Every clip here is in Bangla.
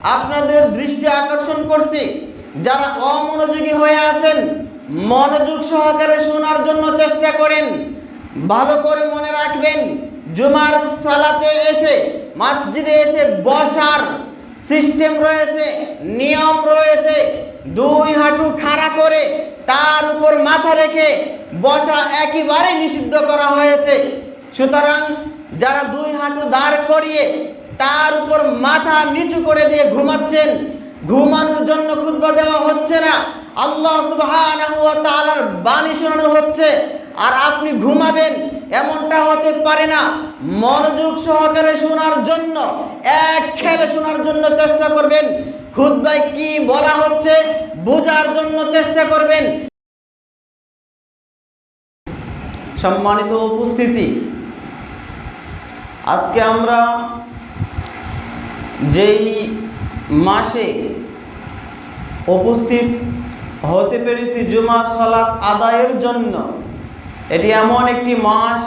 আপনাদের দৃষ্টি আকর্ষণ করছি। যারা অমনোযোগী হয়ে আছেন, মনোযোগ সহকারে শোনার জন্য চেষ্টা করেন। ভালো করে মনে রাখবেন, জুমার সালাতে এসে, মসজিদে এসে বসার সিস্টেম রয়েছে, নিয়ম রয়েছে। দুই হাঁটু খাড়া করে তার উপর মাথা রেখে বসা একেবারে নিষিদ্ধ করা হয়েছে। সুতরাং যারা দুই হাঁটু দাঁড় করিয়ে তার উপর মাথা নিচু করে দিয়ে ঘুমাচ্ছেন। ঘুমানোর জন্য খুতবা দেওয়া হচ্ছে না। আল্লাহ তাআলার বাণী শোনানো হচ্ছে। আর আপনি ঘুমাবেন, এমনটা হতে পারে না। মনোযোগ সহকারে শোনার জন্য, এক খেলে শোনার জন্য চেষ্টা করবেন। খুতবায় কি বলা হচ্ছে, বোঝার জন্য চেষ্টা করবেন। সম্মানিত উপস্থিতি, আজকে আমরা যেই মাসে উপস্থিত হতে পেরেছি জুমার সালাত আদায়ের জন্য, এটি এমন একটি মাস,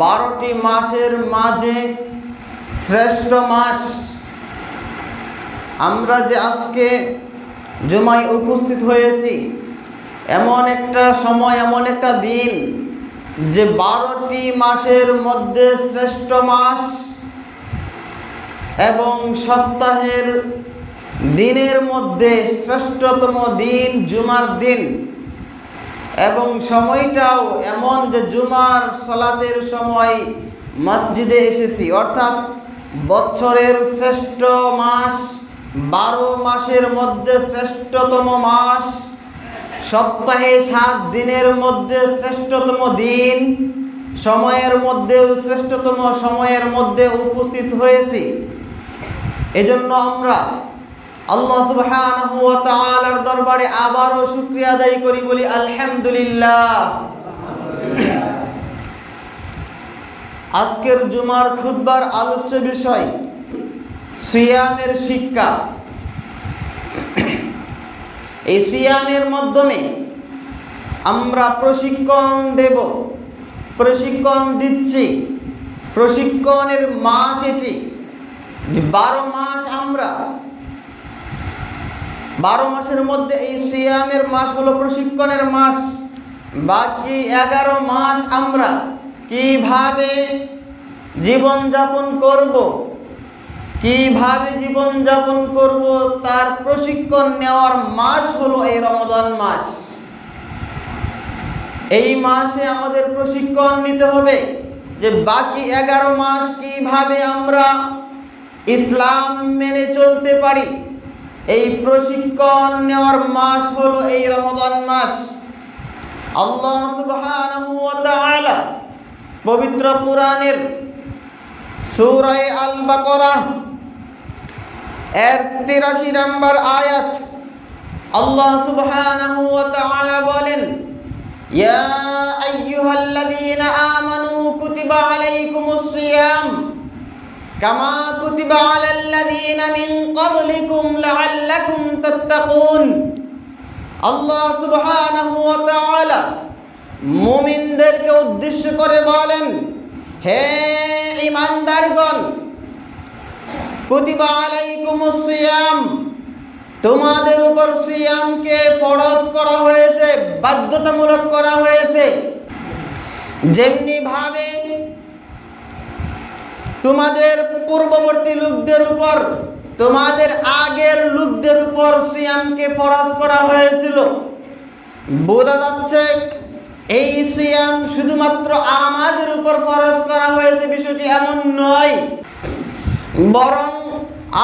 বারোটি মাসের মাঝে শ্রেষ্ঠ মাস। আমরা যে আজকে জুমায় উপস্থিত হয়েছি, এমন একটা সময়, এমন একটা দিন যে বারোটি মাসের মধ্যে শ্রেষ্ঠ মাস। এবং সপ্তাহের দিনের মধ্যে শ্রেষ্ঠতম দিন জুমার দিন। এবং সময়টাও এমন যে জুমার সলাতের সময় মসজিদে এসেছি। অর্থাৎ বছরের শ্রেষ্ঠ মাস, বারো মাসের মধ্যে শ্রেষ্ঠতম মাস, সপ্তাহে সাত দিনের মধ্যে শ্রেষ্ঠতম দিন, সময়ের মধ্যেও শ্রেষ্ঠতম সময়ের মধ্যে উপস্থিত হয়েছি। এজন্য আমরা আল্লাহ তাআলার দরবারে আবারও শুকরিয়া আদায় করি, বলি আলহামদুলিল্লাহ। আজকের জুমার খুতবার আলোচ্য বিষয় সিয়ামের শিক্ষা। এই সিয়ামের মাধ্যমে আমরা প্রশিক্ষণ দেব, প্রশিক্ষণ দিচ্ছি, প্রশিক্ষণের মাস এটি যে বারো মাস আমরা, বারো মাসের মধ্যে এই সিয়ামের মাস হলো প্রশিক্ষণের মাস, বাকি এগারো মাস আমরা কীভাবে জীবনযাপন করব, কীভাবে জীবনযাপন করব, তার প্রশিক্ষণ নেওয়ার মাস হলো এই রমদান মাস। এই মাসে আমাদের প্রশিক্ষণ নিতে হবে যে বাকি এগারো মাস কীভাবে আমরা ইসলাম মেনে চলতে পারি। এই প্রশিক্ষণ নেওয়ার মাস হলো এই রমদান মাস। আল্লাহ সুবহানাহু ওয়া তাআলা পবিত্র কোরআনের সূরা আল বাকরা এর 83 নম্বর আয়াত আল্লাহ সুবহানাহু ওয়া তাআলা বলেন, ইয়া আইয়ুহাল্লাযীনা আমানু কুতিবা আলাইকুমুস সিয়াম কামা আল্লাহ মুমিনদেরকে উদ্দেশ্য করে বলেন, হে ঈমানদারগণ, কুতিবা আলাইকুমুস সিয়াম, তোমাদের উপর সিয়ামকে ফরজ করা হয়েছে, বাধ্যতামূলক করা হয়েছে। যেমনি ভাবে তোমাদের পূর্ববর্তী লোকদের উপর, তোমাদের আগের লোকদের উপর সিয়ামকে ফরজ করা হয়েছিল। বোঝা যাচ্ছে এই সিয়াম শুধুমাত্র আমাদের উপর ফরজ করা হয়েছে, বিষয়টি এমন নয়। বরং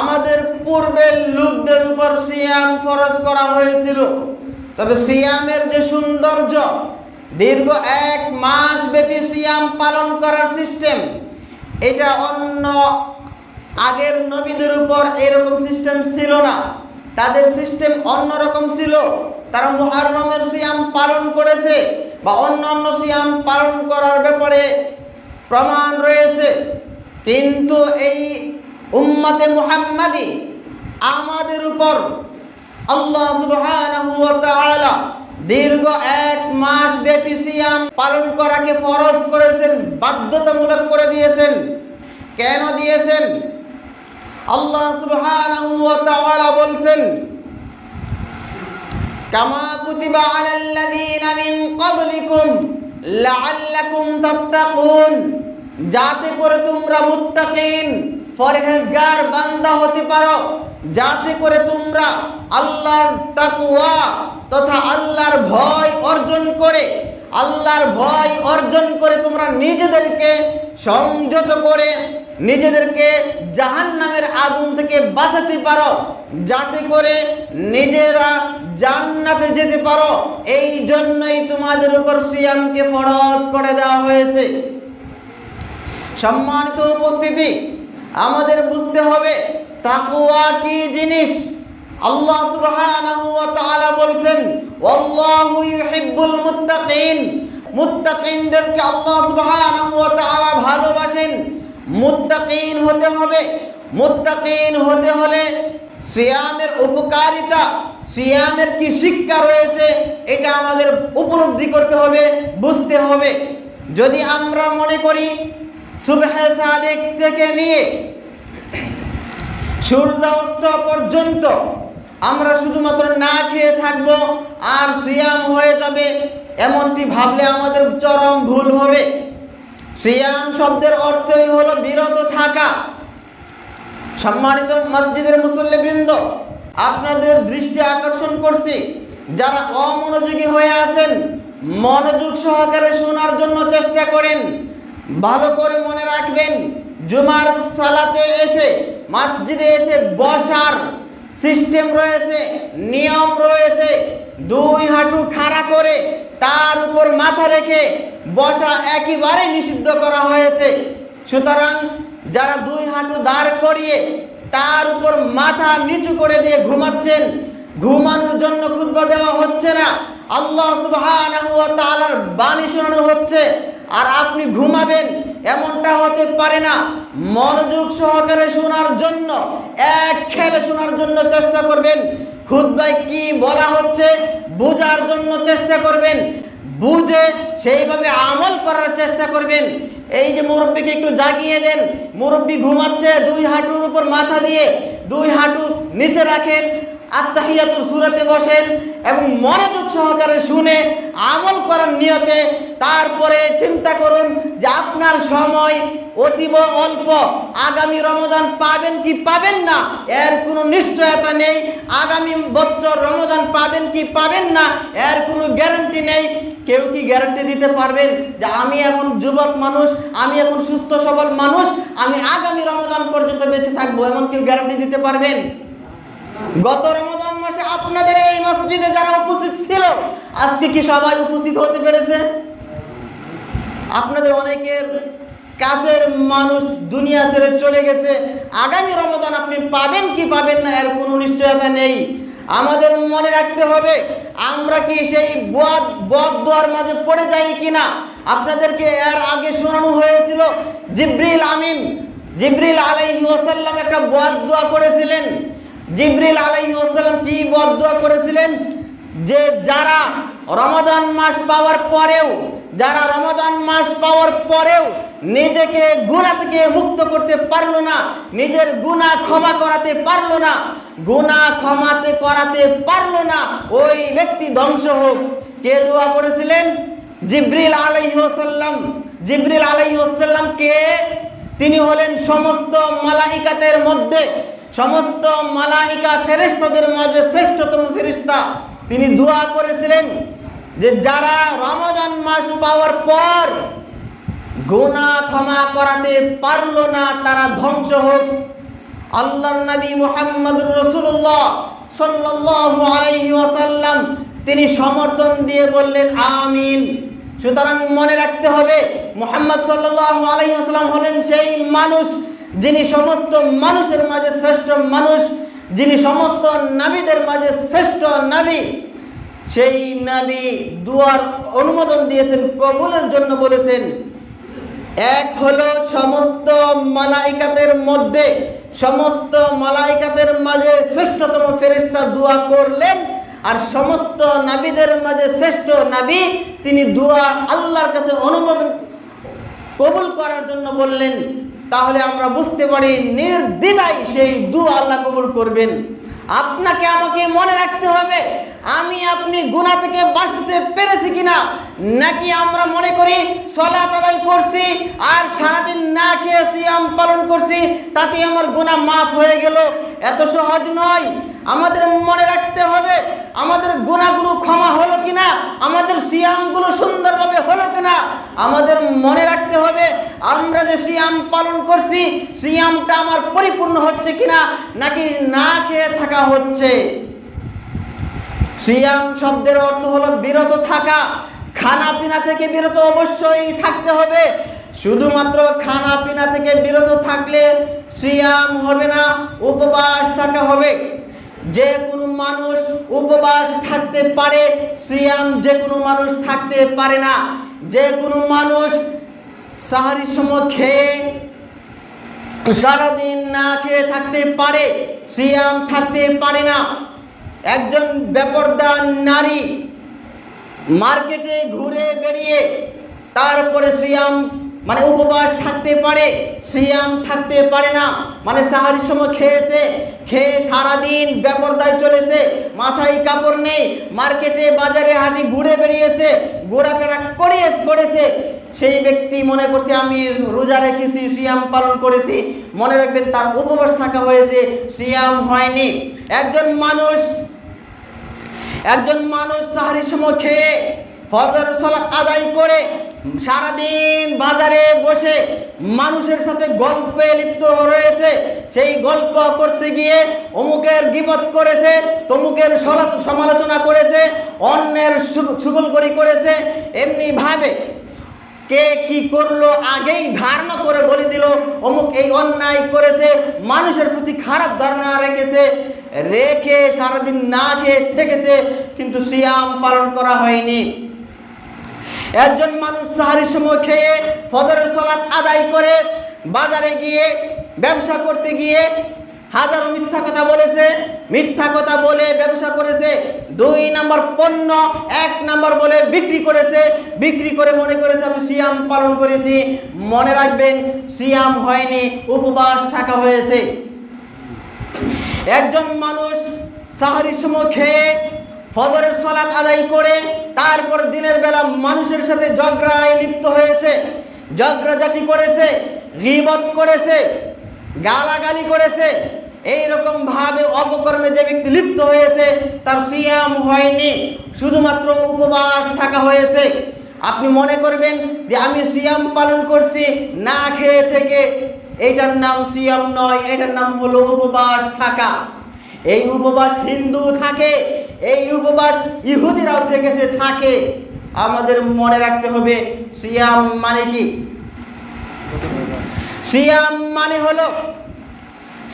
আমাদের পূর্বের লোকদের উপর সিয়াম ফরজ করা হয়েছিল। তবে সিয়ামের যে সৌন্দর্য, দীর্ঘ এক মাস ব্যাপী সিয়াম পালন করার সিস্টেম এটা অন্য আগের নবীদের উপর এরকম সিস্টেম ছিল না। তাদের সিস্টেম অন্যরকম ছিল। তারা মুহাররমের সিয়াম পালন করেছে বা অন্য অন্য সিয়াম পালন করার ব্যাপারে প্রমাণ রয়েছে। কিন্তু এই উম্মাতে মুহাম্মাদি আমাদের উপর আল্লাহ সুবহানাহু ওয়া তাআলা দীর্ঘ এক মাস ব্যাপী সিয়াম পালন করাকে ফরজ করেছেন, বাধ্যতামূলক করে দিয়েছেন। কেন দিয়েছেন? আল্লাহ সুবহানাহু ওয়া তাআলা বলছেন, কামা কুতিবা আলাল্লাযীনা মিন ক্বাবলিকুম লাআল্লাকুম তাত্তাকুন। যাতে করে তোমরা মুত্তাকিন ফরহেজগার বান্দা হতে পারো। যাতে করে তোমরা আল্লাহর তাকওয়া তথা আল্লাহর ভয় অর্জন করে আল্লাহর ভয় অর্জন করে তোমরা নিজেদেরকে সংযত করে নিজেদেরকে জাহান নামের আগুন থেকে বাঁচাতে পারো যাতে করে নিজেরা জান্নাতে যেতে পারো। এই জন্যই তোমাদের উপর সিয়ামকে ফরজ করে দেওয়া হয়েছে। সম্মানিত উপস্থিতি আমাদের বুঝতে হবে তাকুয়া কি জিনিস? আল্লাহ সুবহানাহু ওয়া তাআলা বলছেন, ওয়াল্লাহু ইউহিব্বুল মুত্তাকিন। মুত্তাকিনদেরকে আল্লাহ সুবহানাহু ওয়া তাআলা ভালোবাসেন। মুত্তাকিন হতে হবে। মুত্তাকিন হতে হলে সিয়ামের উপকারিতা, সিয়ামের কি শিক্ষা রয়েছে, এটা আমাদের উপলব্ধি করতে হবে, বুঝতে হবে। যদি আমরা মনে করি, সুবহে সাদেক থেকে নিয়ে সূর্যাস্ত পর্যন্ত আমরা শুধুমাত্র না খেয়ে থাকব আর সিয়াম হয়ে যাবে। এমনটি ভাবলে আমাদের চরম ভুল হবে। সিয়াম শব্দের অর্থই হলো বিরত থাকা। সম্মানিত মসজিদের মুসল্লিবৃন্দ, আপনাদের দৃষ্টি আকর্ষণ করছি। যারা অমনোযোগী হয়ে আছেন, মনোযোগ সহকারে শোনার জন্য চেষ্টা করেন। ভালো করে মনে রাখবেন, জুমার সালাতে এসে, মসজিদে এসে বসার সিস্টেম রয়েছে, নিয়ম রয়েছে। দুই হাঁটু খাড়া করে তার উপর মাথা রেখে বসা একেবারে নিষিদ্ধ করা হয়েছে। সুতরাং যারা দুই হাঁটু দাঁড় করিয়ে তার উপর মাথা নিচু করে দিয়ে ঘুমাচ্ছেন, ঘুমানোর জন্য খুতবা দেওয়া হচ্ছে না। আল্লাহ তাআলার বাণী শোনানো হচ্ছে। আর আপনি ঘুমাবেন এমনটা হতে পারে না। মনোযোগ সহকারে শোনার জন্য, এক খেলে শোনার জন্য চেষ্টা করবেন। খুতবায় কি বলা হচ্ছে বোঝার জন্য চেষ্টা করবেন। বুঝে সেইভাবে আমল করার চেষ্টা করবেন। এই যে মুরব্বীকে একটু জাগিয়ে দেন। মুরব্বী ঘুমাচ্ছে, দুই হাঁটুর উপর মাথা দিয়ে দুই হাঁটু নিচে রাখেন আত্মাহিয়াতুর সুরাতে বসেন এবং মনোযোগ সহকারে শুনে আমল করার নিয়তে তারপরে চিন্তা করুন আপনার সময় অতীব অল্প। আগামী রমদান পাবেন কি পাবেন না? এর কোনো নিশ্চয়তা নেই। আগামী বছর রমদান পাবেন কি পাবেন না? এর কোনো গ্যারান্টি নেই। কেউ কি গ্যারান্টি দিতে পারবেন যে আমি এখন যুবক মানুষ, আমি এখন সুস্থ সবল মানুষ, আমি আগামী রমদান পর্যন্ত বেঁচে থাকব এমন কেউ গ্যারান্টি দিতে পারবেন? গত রমদান মাসে আপনাদের এই মসজিদে যারা উপস্থিত ছিল, আজকে কি সবাই উপস্থিত হতে পেরেছে? আপনাদের অনেকের কাছের মানুষ দুনিয়া ছেড়ে চলে গেছে। আগামী রমদান আপনি পাবেন কি পাবেন না, এর কোনো নিশ্চয়তা নেই। আমাদের মনে রাখতে হবে, আমরা কি সেই বদ বদ দোয়ার মাঝে পড়ে যাই কিনা? আপনাদেরকে এর আগে শোনানো হয়েছিল, জিব্রিল আমিন, জিব্রিল আলাইহি ওয়াসাল্লাম একটা বদ দোয়া করেছিলেন। জিব্রিল আলাইহি ওয়াসাল্লাম কি বদ দোয়া করেছিলেন? যে যারা রমাদান মাস পাওয়ার পরেও যারা রমাদান মাস পাওয়ার পরেও নিজেকে গুণা থেকে মুক্ত করতে পারল না, নিজের গুণা ক্ষমা করাতে পারল না গুণা ক্ষমাতে করাতে পারল না, ওই ব্যক্তি ধ্বংস হোক। কে দোয়া করেছিলেন? জিব্রিল আলাইসাল্লাম জিব্রিল আলাইসাল্লাম কে? তিনি হলেন সমস্ত মালাইকাতের মধ্যে, সমস্ত মালাইকা ফেরেস্তাদের মাঝে শ্রেষ্ঠতম ফেরিস্তা তিনি দোয়া করেছিলেন যে যারা রমজান মাস পাওয়ার পর গুনাহ ক্ষমা করাতে পারল না, তারা ধ্বংস হোক। আল্লাহর নবী মুহাম্মদুর রসুল্লাহ সাল্লাল্লাহু আলাইহি ওয়াসাল্লাম তিনি সমর্থন দিয়ে বললেন, আমিন। সুতরাং মনে রাখতে হবে, মুহাম্মদ সাল্লাল্লাহু আলাইহি ওয়াসাল্লাম হলেন সেই মানুষ যিনি সমস্ত মানুষের মাঝে শ্রেষ্ঠ মানুষ, যিনি সমস্ত নাবীদের মাঝে শ্রেষ্ঠ নাবী। সেই নাবী দুয়ার অনুমোদন দিয়েছেন, কবুলের জন্য বলেছেন, এক হলো সমস্ত মালাইকাতের মধ্যে, সমস্ত মালাইকাতের মাঝে শ্রেষ্ঠতম ফেরেশতা দোয়া করলেন, আর সমস্ত নাবিদের মাঝে শ্রেষ্ঠ নাবী তিনি দোয়া আল্লাহর কাছে অনুমোদন কবুল করার জন্য বললেন, তাহলে আমরা বুঝতে পারি নির্দ্বিধায় সেই দু আল্লাহ কবুল করবেন। আপনাকে আমাকে মনে রাখতে হবে আমি আপনি গুণা থেকে বাঁচতে পেরেছি কিনা? নাকি আমরা মনে করি সলা আদায় করছি আর সারাদিন না খেয়ে সিয়াম পালন করছি তাতে আমার গুণা মাফ হয়ে গেল? এত সহজ নয়। আমাদের মনে রাখতে হবে, আমাদের গুণাগুলো ক্ষমা হলো কিনা? আমাদের সিয়ামগুলো সুন্দরভাবে হলো কিনা? আমাদের মনে রাখতে হবে, আমরা যে সিয়াম পালন করছি, সিয়ামটা আমার পরিপূর্ণ হচ্ছে কিনা? নাকি না খেয়ে থাকা হচ্ছে? সিয়াম শব্দের অর্থ হলো বিরত থাকা। খানা পিনা থেকে বিরত অবশ্যই থাকতে হবে। শুধুমাত্র খানা পিনা থেকে বিরত থাকলে সিয়াম হবে না, উপবাস থাকা হবে। যে কোনো মানুষ উপবাস থাকতে পারে, সিয়াম যে কোনো মানুষ থাকতে পারে না। যে কোনো মানুষ সাহারির সময় খেয়ে সারাদিন না খেয়ে থাকতে পারে, সিয়াম থাকতে পারে না। একজন বেপরদা নারী মার্কেটে ঘুরে বেরিয়ে তারপরে সিয়াম মানে উপবাস থাকতে পারে, সিয়াম থাকতে পারে না মানে সাহারির সময় খেয়েছে, খেয়ে সারাদিন বেপরদায় চলেছে, মাথায় কাপড় নেই, মার্কেটে বাজারে হাঁটি ঘুরে বেরিয়েছে ঘোরাফেরা করে করেছে। সেই ব্যক্তি মনে করছে, আমি রোজা রেখেছি, সিয়াম পালন করেছি। মনে রাখবেন তার উপবাস থাকা হয়েছে, সিয়াম হয়নি। একজন মানুষ একজন মানুষ সাহারির সময় খেয়ে ফজর সালাত আদায় করে সারাদিন বাজারে বসে মানুষের সাথে গল্পে লিপ্ত রয়েছে। সেই গল্প করতে গিয়ে অমুকের গিবত করেছে, তমুকের সমালোচনা করেছে, অন্যের সুগলগরি করেছে। এমনি ভাবে কে কি করল, আগেই ধারণা করে বলে দিল, অমুক এই অন্যায় করেছে, মানুষের প্রতি খারাপ ধারণা রেখেছে, রেখে সারাদিন না খেয়ে থেকেছে, কিন্তু সিয়াম পালন করা হয়নি। একজন মানুষ সাহারির সময় খেয়ে ফজরের সলাৎ আদায় করে বাজারে গিয়ে, ব্যবসা করতে গিয়ে হাজারো মিথ্যা কথা বলেছে, মিথ্যা কথা বলে ব্যবসা করেছে, দুই নাম্বার পণ্য, এক নাম্বার বলে বিক্রি করেছে, বিক্রি করে মনে করেছে আমি সিয়াম পালন করেছি। মনে রাখবেন, সিয়াম হয়নি, উপবাস থাকা হয়েছে। একজন মানুষ সাহারির সময় খেয়ে ফজরের সলাৎ আদায় করে, তারপর দিনের বেলা মানুষের সাথে ঝগড়ায় লিপ্ত হয়েছে, ঝগড়াঝাটি করেছে, গিবত করেছে, গালাগালি করেছে এই রকম ভাবে অপকর্মে যে ব্যক্তি লিপ্ত হয়েছে, তার সিয়াম হয়নি, শুধুমাত্র উপবাস থাকা হয়েছে। আপনি মনে করবেন যে আমি সিয়াম পালন করছি, না খেয়ে থেকে। এটার নাম সিয়াম নয়, এটার নাম হলো উপবাস থাকা। এই উপবাস হিন্দু থাকে, এই উপবাস ইহুদিরাও থেকেছে থাকে। আমাদের মনে রাখতে হবে, সিয়াম মানে কি? সিয়াম মানে হলো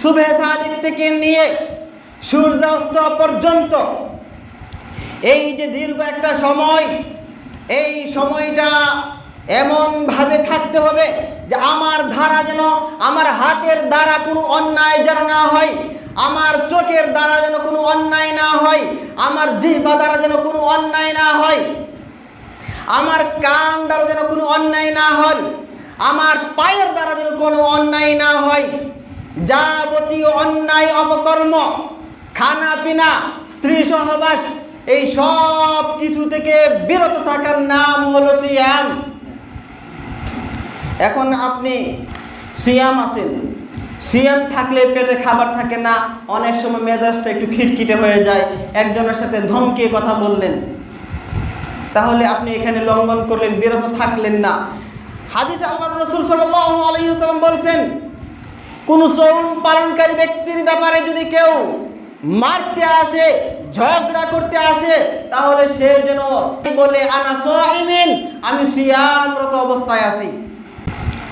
শুভে সাদিক থেকে নিয়ে সূর্যাস্ত পর্যন্ত। এই যে দীর্ঘ একটা সময়, এই সময়টা এমনভাবে থাকতে হবে যে আমার ধারা যেন, আমার হাতের দ্বারা কোনো অন্যায় যেন না হয়, আমার চোখের দ্বারা যেন কোনো অন্যায় না হয়, আমার জিহ্বা দ্বারা যেন কোনো অন্যায় না হয়, আমার কান দ্বারা যেন কোনো অন্যায় না হয়, আমার পায়ের দ্বারা যেন কোনো অন্যায় না হয়। যাবতীয় অন্যায় অপকর্ম খানা পিনা স্ত্রী সহবাস, এই সব কিছু থেকে বিরত থাকার নাম হলো সিয়াম। এখন আপনি সিয়াম আছেন। সিয়াম থাকলে পেটে খাবার থাকে না, অনেক সময় মেজাজটা একটু খিটখিটে হয়ে যায়, একজনের সাথে ধমকে কথা বললেন। তাহলে আপনি এখানে লঙ্ঘন করলেন, বিরত থাকলেন না। হাদিস আল্লাহ রসুল আলাইহি বলছেন কোন সৌম পালনকারী ব্যক্তির ব্যাপারে যদি কেউ মারতে আসে, ঝগড়া করতে আসে, তাহলে সে যেন বলে, আনা সাইমিন, আমি সিয়ামরত অবস্থায় আছি।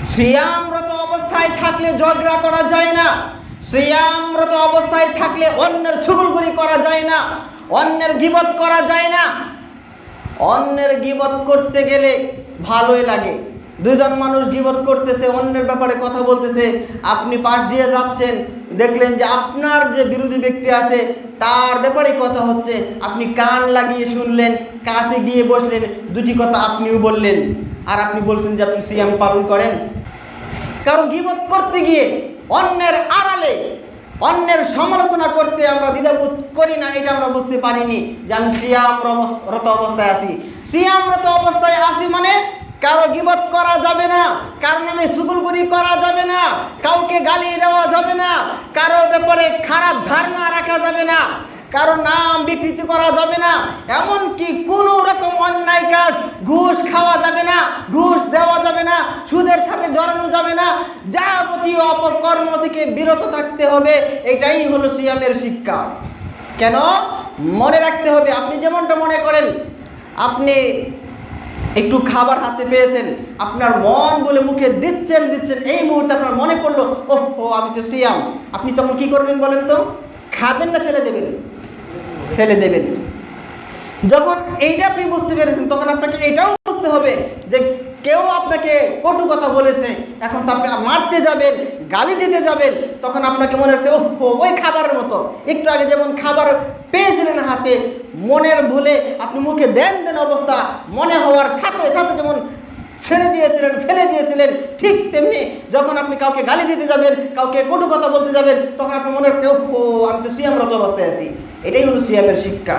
সিয়ামরত অবস্থায় থাকলে ঝগড়া করা যায় না। সিয়ামরত অবস্থায় থাকলে অন্যের ছুগুলগুড়ি করা যায় না। অন্যের গিবত করা যায় না। অন্যের গিবত করতে গেলে ভালোই লাগে। দুইজন মানুষ গিবত করতেছে, অন্যের ব্যাপারে কথা বলতেছে, আপনি পাশ দিয়ে যাচ্ছেন, দেখলেন যে আপনার যে বিরোধী ব্যক্তি আছে, তার ব্যাপারে কথা হচ্ছে। আপনি কান লাগিয়ে শুনলেন, কাছে গিয়ে বসলেন, দুটি কথা আপনিও বললেন, আর আপনি বলছেন যে আপনি সিয়াম পালন করেন। কারও গিবত করতে গিয়ে অন্যের আড়ালে, অন্যের সমালোচনা করতে আমরা দ্বিধাবোধ করি না, এটা আমরা বুঝতে পারিনি যে আমি সিয়ামরত অবস্থায় আছি। সিয়ামরত অবস্থায় আছি মানে কারও গিবত করা যাবে না, কারও নামে সুগুলগুড়ি করা যাবে না, কাউকে গালি দেওয়া যাবে না কারও ব্যাপারে খারাপ ধারণা রাখা যাবে না কারও নাম বিকৃতি করা যাবে না, এমনকি কোনো রকম অন্যায় কাজ ঘুষ খাওয়া যাবে না, ঘুষ দেওয়া যাবে না, সুদের সাথে জড়ানো যাবে না, যাবতীয় অপকর্ম থেকে বিরত থাকতে হবে, এটাই হলো সিয়ামের শিক্ষা। কেন? মনে রাখতে হবে, আপনি যেমনটা মনে করেন, আপনি একটু খাবার হাতে পেয়েছেন, আপনার মন বলে মুখে দিচ্ছেন দিচ্ছেন, এই মুহূর্তে আপনার মনে পড়ল, ওহ, ও, আমি তো সিয়াম। আপনি তখন কি করবেন বলেন তো? খাবেন না ফেলে দেবেন? ফেলে দেবেন। যখন এইটা আপনি বুঝতে পেরেছেন, তখন আপনাকে এটাও বুঝতে হবে যে কেউ আপনাকে কটু কথা বলেছে, এখন তো আপনি মারতে যাবেন, গালি দিতে যাবেন তখন আপনাকে মনে রাখতে ওহ ওই খাবারের মতো। একটু আগে যেমন খাবার পেয়েছিলেন হাতে, মনের ভুলে আপনি মুখে দেন দেন অবস্থা, মনে হওয়ার সাথে সাথে যেমন ছেড়ে দিয়েছিলেন, ফেলে দিয়েছিলেন, ঠিক তেমনি যখন আপনি কাউকে গালি দিতে যাবেন, কাউকে কটু কথা বলতে যাবেন, তখন আপনার মনে রাখতে ও আমি তো সিয়ামরত অবস্থায় আছি। এটাই হলো সিয়ামের শিক্ষা।